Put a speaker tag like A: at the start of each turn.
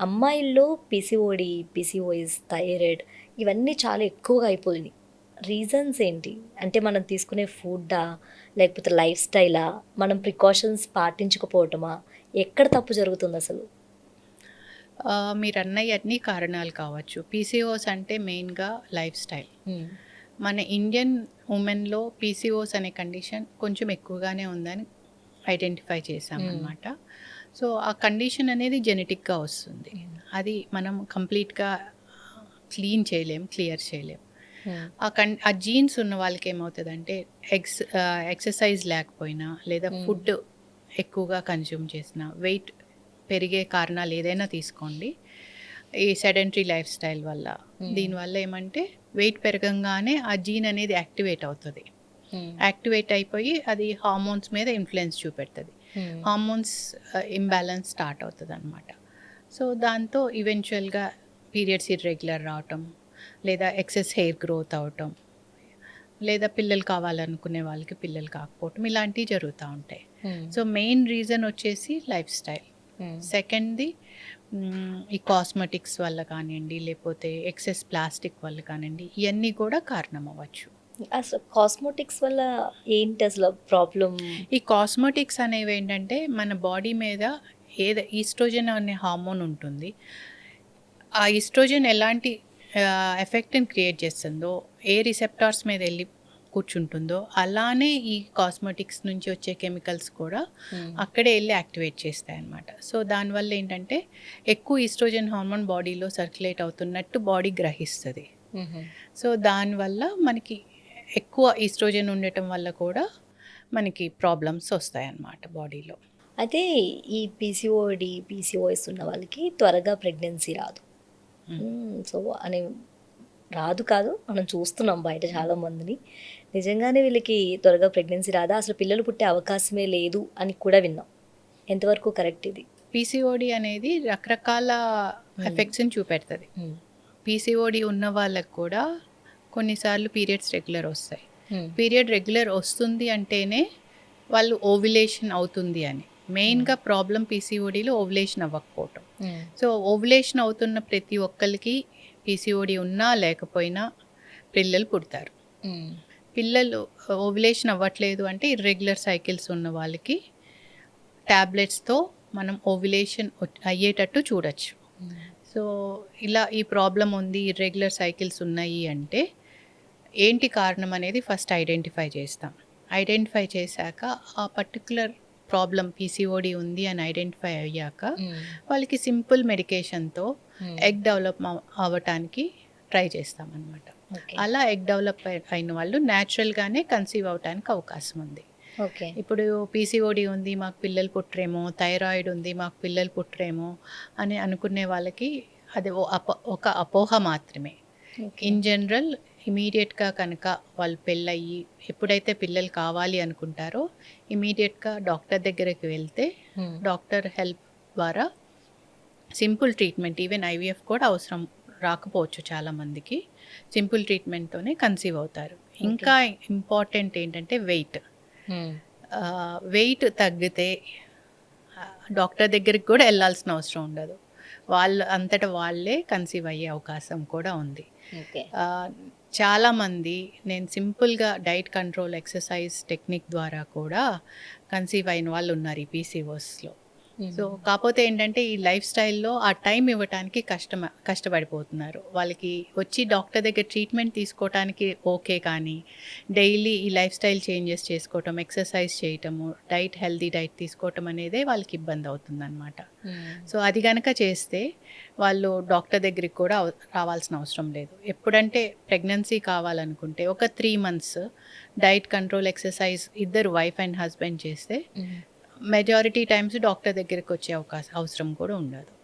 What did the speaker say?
A: అమ్మాయిల్లో PCOD PCOS thyroid ఇవన్నీ చాలా ఎక్కువగా అయిపోయినాయి. రీజన్స్ ఏంటి? అంటే మనం తీసుకునే ఫుడ్డా లేకపోతే లైఫ్ స్టైలా? మనం ప్రికాషన్స్ పాటించకపోవటమా? ఎక్కడ తప్పు జరుగుతుంది అసలు?
B: మీరు అన్నయ్య అన్ని కారణాలు కావచ్చు. పీసీఓస్ అంటే మెయిన్గా లైఫ్ స్టైల్. మన ఇండియన్ ఉమెన్లో పీసీఓస్ అనే కండిషన్ కొంచెం ఎక్కువగానే ఉందని ఐడెంటిఫై చేసామన్నమాట సో ఆ కండిషన్ అనేది జెనెటిక్గా వస్తుంది. అది మనం కంప్లీట్గా క్లీన్ చేయలేం క్లియర్ చేయలేం. ఆ కన్ ఆ జీన్స్ ఉన్న వాళ్ళకి ఏమవుతుందంటే ఎక్స్ ఎక్సర్సైజ్ లేకపోయినా లేదా
A: Mm.
B: ఫుడ్ ఎక్కువగా కన్జ్యూమ్ చేసిన వెయిట్ పెరిగే కారణాలు ఏదైనా తీసుకోండి. ఈ సెడెంటరీ లైఫ్ స్టైల్ వల్ల.
A: Mm.
B: దీనివల్ల ఏమంటే వెయిట్ పెరగంగానే ఆ జీన్ అనేది యాక్టివేట్ అవుతుంది. యాక్టివేట్ అయిపోయి అది హార్మోన్స్ మీద ఇన్ఫ్లుయెన్స్ చూపెడుతుంది. హార్మోన్స్ ఇంబ్యాలెన్స్ స్టార్ట్ అవుతుంది అనమాట సో దాంతో ఈవెన్చువల్గా పీరియడ్స్ ఇర్రెగ్యులర్ రావటం లేదా ఎక్సెస్ హెయిర్ గ్రోత్ అవటం లేదా పిల్లలు కావాలనుకునే వాళ్ళకి పిల్లలు కాకపోవటం ఇలాంటివి జరుగుతూ ఉంటాయి. సో మెయిన్ రీజన్ వచ్చేసి లైఫ్ స్టైల్ సెకండ్ది ఈ కాస్మెటిక్స్ వల్ల కానివ్వండి లేకపోతే ఎక్సెస్ ప్లాస్టిక్ వల్ల కానివ్వండి ఇవన్నీ కూడా కారణం అవ్వచ్చు
A: అసలు కాస్మోటిక్స్ వల్ల ఏంటి అసలు ప్రాబ్లం
B: ఈ కాస్మెటిక్స్ అనేవి ఏంటంటే మన బాడీ మీద ఏదో ఈస్ట్రోజన్ అనే హార్మోన్ ఉంటుంది. ఆ ఈస్ట్రోజన్ ఎలాంటి ఎఫెక్ట్ని క్రియేట్ చేస్తుందో ఏ రిసెప్టార్స్ మీద వెళ్ళి కూర్చుంటుందో అలానే ఈ కాస్మెటిక్స్ నుంచి వచ్చే కెమికల్స్ కూడా అక్కడే వెళ్ళి యాక్టివేట్ చేస్తాయి అన్నమాట సో దానివల్ల ఏంటంటే ఎక్కువ ఈస్ట్రోజన్ హార్మోన్ బాడీలో సర్క్యులేట్ అవుతున్నట్టు బాడీ గ్రహిస్తుంది. సో దానివల్ల మనకి ఎక్కువ ఈస్ట్రోజన్ ఉండటం వల్ల కూడా మనకి ప్రాబ్లమ్స్ వస్తాయి అన్నమాట బాడీలో.
A: అయితే ఈ పీసీఓడి పీసీఓఎస్ ఉన్న వాళ్ళకి త్వరగా ప్రెగ్నెన్సీ రాదు. సో అని రాదు కాదు మనం చూస్తున్నాం బయట చాలా మందిని. నిజంగానే వీళ్ళకి త్వరగా ప్రెగ్నెన్సీ రాదా? అసలు పిల్లలు పుట్టే అవకాశమే లేదు అని కూడా విన్నాం. ఎంతవరకు కరెక్ట్ ఇది?
B: పీసీఓడి అనేది రకరకాల ఎఫెక్ట్స్ని చూపెడుతుంది. పీసీఓడి ఉన్న వాళ్ళకి కూడా కొన్నిసార్లు పీరియడ్స్ రెగ్యులర్ వస్తాయి. పీరియడ్ రెగ్యులర్ వస్తుంది అంటేనే వాళ్ళు ఓవ్యులేషన్ అవుతుంది అని. మెయిన్గా ప్రాబ్లం పీసీఓడిలో ఓవ్యులేషన్ అవ్వకపోవటం. సో ఓవ్యులేషన్ అవుతున్న ప్రతి ఒక్కరికి పీసీఓడి ఉన్నా లేకపోయినా పిల్లలు పుడతారు. పిల్లలు ఓవ్యులేషన్ అవ్వట్లేదు అంటే ఇర్రెగ్యులర్ సైకిల్స్ ఉన్న వాళ్ళకి ట్యాబ్లెట్స్తో మనం ఓవ్యులేషన్ అయ్యేటట్టు చూడొచ్చు. సో ఇలా ఈ ప్రాబ్లం ఉంది ఇర్రెగ్యులర్ సైకిల్స్ ఉన్నాయి అంటే ఏంటి కారణం అనేది ఫస్ట్ ఐడెంటిఫై చేస్తాం. ఐడెంటిఫై చేశాక ఆ పర్టికులర్ ప్రాబ్లం పీసీఓడి ఉంది అని ఐడెంటిఫై అయ్యాక వాళ్ళకి సింపుల్ మెడికేషన్తో ఎగ్ డెవలప్ అవ్వటానికి ట్రై చేస్తామన్నమాట. అలా ఎగ్ డెవలప్ అయిన వాళ్ళు న్యాచురల్గానే కన్సీవ్ అవటానికి అవకాశం ఉంది.
A: ఓకే.
B: ఇప్పుడు పీసీఓడి ఉంది మాకు పిల్లలు పుట్టరేమో థైరాయిడ్ ఉంది మాకు పిల్లలు పుట్టరేమో అని అనుకునే వాళ్ళకి అది ఒక అపోహ మాత్రమే. ఇన్ జనరల్ ఇమీడియట్గా కనుక వాళ్ళు పెళ్ళయ్యి ఎప్పుడైతే పిల్లలు కావాలి అనుకుంటారో ఇమీడియట్గా డాక్టర్ దగ్గరికి వెళ్తే డాక్టర్ హెల్ప్ ద్వారా సింపుల్ ట్రీట్మెంట్ ఈవెన్ ఐవీఎఫ్ కూడా అవసరం రాకపోవచ్చు చాలామందికి సింపుల్ ట్రీట్మెంట్తోనే కన్సీవ్ అవుతారు. ఇంకా ఇంపార్టెంట్ ఏంటంటే వెయిట్. వెయిట్ తగ్గితే డాక్టర్ దగ్గరికి కూడా వెళ్ళాల్సిన అవసరం ఉండదు. వాళ్ళు అంతటా వాళ్ళే కన్సీవ్ అయ్యే అవకాశం కూడా ఉంది. చాలామంది నేను సింపుల్గా డైట్ కంట్రోల్ ఎక్సర్సైజ్ టెక్నిక్ ద్వారా కూడా కన్సీవ్ అయిన వాళ్ళు ఉన్నారు ఈ పీసీఓస్లో సో కాకపోతే ఏంటంటే ఈ లైఫ్ స్టైల్లో ఆ టైం ఇవ్వటానికి కష్టం కష్టపడిపోతున్నారు. వాళ్ళకి వచ్చి డాక్టర్ దగ్గర ట్రీట్మెంట్ తీసుకోవటానికి ఓకే కానీ డైలీ ఈ లైఫ్ స్టైల్ చేంజెస్ చేసుకోవటం ఎక్సర్సైజ్ చేయటము డైట్ హెల్దీ డైట్ తీసుకోవటం అనేదే వాళ్ళకి ఇబ్బంది అవుతుందన్నమాట. సో అది కనుక చేస్తే వాళ్ళు డాక్టర్ దగ్గరికి కూడా రావాల్సిన అవసరం లేదు. ఎప్పుడంటే ప్రెగ్నెన్సీ కావాలనుకుంటే ఒక three months diet control exercise ఇద్దరు వైఫ్ అండ్ హస్బెండ్ చేస్తే మెజారిటీ టైమ్స్ డాక్టర్ దగ్గరికి వచ్చే అవకాశం అవసరం కూడా ఉండదు.